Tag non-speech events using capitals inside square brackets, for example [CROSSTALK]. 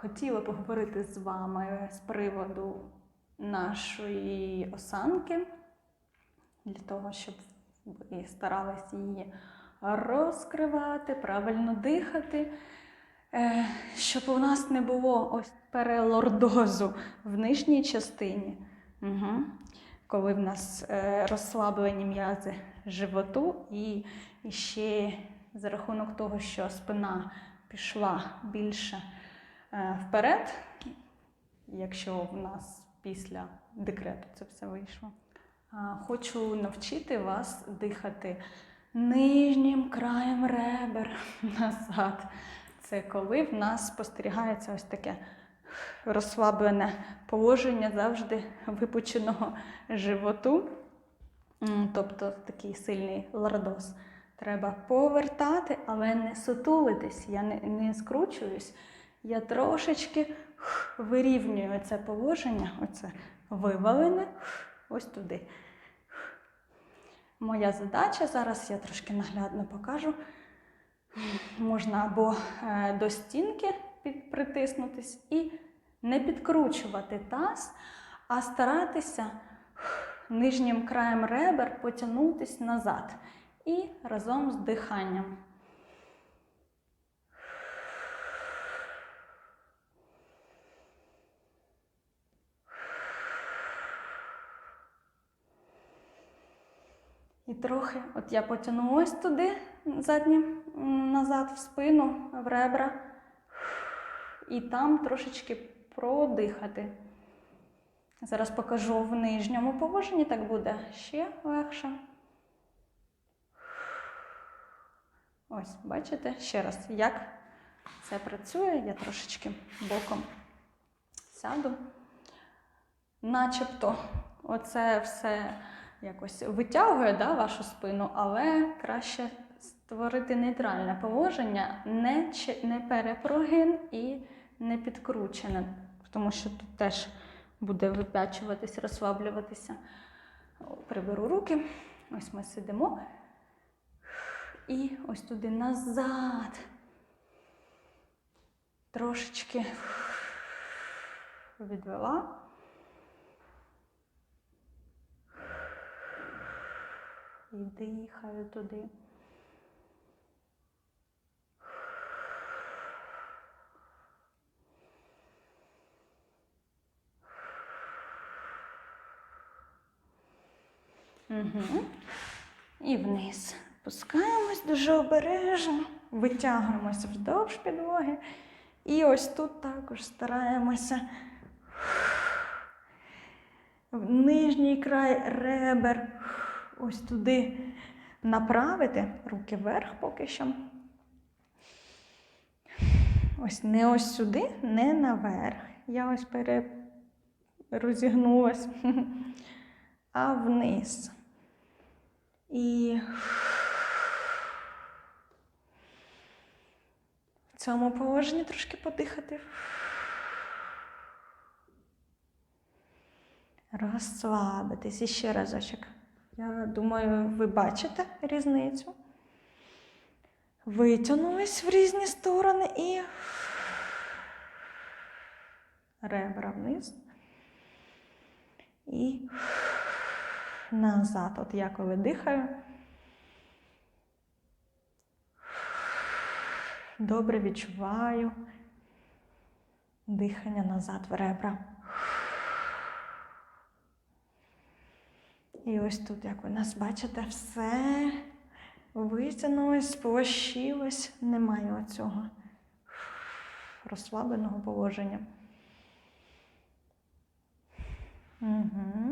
хотіла поговорити з вами з приводу нашої осанки, для того, щоб ви старалися її розкривати, правильно дихати, е, щоб у нас не було ось перелордозу в нижній частині. Угу. Коли в нас е, розслаблені м'язи животу, і, ще за рахунок того, що спина пішла більше вперед, якщо в нас після декрету це все вийшло. Хочу навчити вас дихати нижнім краєм ребер [LAUGHS] назад. Це коли в нас спостерігається ось таке розслаблене положення завжди випученого животу, тобто такий сильний лордоз. Треба повертати, але не сутулитись. Я не, не скручуюсь. Я трошечки вирівнюю це положення, оце вивалене, ось туди. Моя задача зараз я трошки наглядно покажу. Можна або е, до стінки притиснутись і не підкручувати таз, а старатися нижнім краєм ребер потягнутись назад і разом з диханням. І трохи, от я потягну ось туди, заднім, м, назад в спину, в ребра, і там трошечки продихати. Зараз покажу в нижньому положенні, так буде ще легше. Ось, бачите, ще раз, як це працює. Я трошечки боком сяду. Начебто, оце все якось витягує да, вашу спину, але краще створити нейтральне положення, не, не перепрогин і не підкручене, тому що тут теж буде вип'ячуватись, розслаблюватися. Приберу руки, ось ми сидимо. І ось туди назад. Трошечки відвела. І дихаю туди. Угу. І вниз. Пускаємось дуже обережно, витягуємося вздовж підлоги. І ось тут також стараємося в нижній край ребер, ось туди направити, руки вверх поки що. Ось не ось сюди, не наверх. Я ось пере... розігнулась, [LAUGHS] а вниз. І в цьому положенні трошки подихати. Розслабитись. І ще разочок. Я думаю, ви бачите різницю. Витягнулись в різні сторони і ребра вниз. І назад. От я коли дихаю. Добре відчуваю дихання назад в ребра. І ось тут, як ви нас бачите, все витягнулось, сплощилось, немає оцього розслабленого положення. Угу.